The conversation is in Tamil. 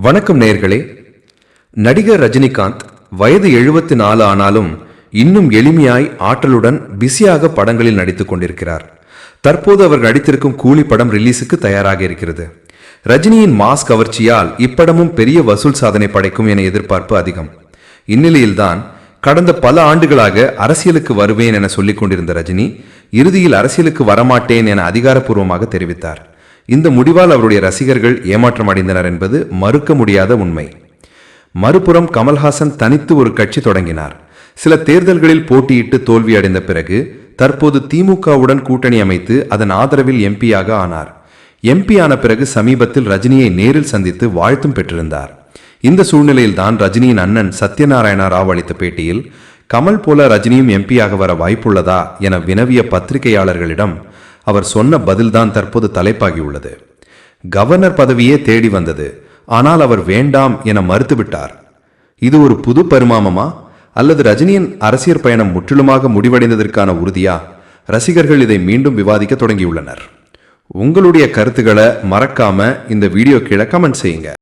வணக்கம் நேர்களே நடிகர் ரஜினிகாந்த் வயது எழுபத்தி நாலு ஆனாலும் இன்னும் எளிமையாய் ஆற்றலுடன் பிஸியாக படங்களில் நடித்துக் கொண்டிருக்கிறார். தற்போது அவர் நடித்திருக்கும் கூலி படம் ரிலீஸுக்கு தயாராக இருக்கிறது. ரஜினியின் மாஸ் கவர்ச்சியால் இப்படமும் பெரிய வசூல் சாதனை படைக்கும் என எதிர்பார்ப்பு அதிகம். இந்நிலையில்தான் கடந்த பல ஆண்டுகளாக அரசியலுக்கு வருவேன் என சொல்லிக் கொண்டிருந்த ரஜினி இறுதியில் அரசியலுக்கு வரமாட்டேன் என அதிகாரப்பூர்வமாக தெரிவித்தார். இந்த முடிவால் அவருடைய ரசிகர்கள் ஏமாற்றம் அடைந்தனர் என்பது மறுக்க முடியாத உண்மை. மறுபுறம் கமல்ஹாசன் தனித்து ஒரு கட்சி தொடங்கினார். சில தேர்தல்களில் போட்டியிட்டு தோல்வி அடைந்த பிறகு தற்போது திமுகவுடன் கூட்டணி அமைத்து அதன் ஆதரவில் எம்பியாக ஆனார். எம்பி ஆன பிறகு சமீபத்தில் ரஜினியை நேரில் சந்தித்து வாழ்த்தும் பெற்றிருந்தார். இந்த சூழ்நிலையில்தான் ரஜினியின் அண்ணன் சத்யநாராயண ராவ் அளித்த பேட்டியில் கமல் போல ரஜினியும் எம்பியாக வர வாய்ப்புள்ளதா என வினவிய பத்திரிகையாளர்களிடம் அவர் சொன்ன பதில்தான் தற்போது தலைப்பாகியுள்ளது. கவர்னர் பதவியே தேடி வந்தது. ஆனால் அவர் வேண்டாம் என மறுத்துவிட்டார். இது ஒரு புது பரிமாமமா அல்லது ரஜினியின் அரசியல் பயணம் முற்றிலுமாக முடிவடைந்ததற்கான உறுதியா? ரசிகர்கள் இதை மீண்டும் விவாதிக்க தொடங்கியுள்ளனர். உங்களுடைய கருத்துக்களை மறக்காம இந்த வீடியோ கீழே கமெண்ட் செய்யுங்க.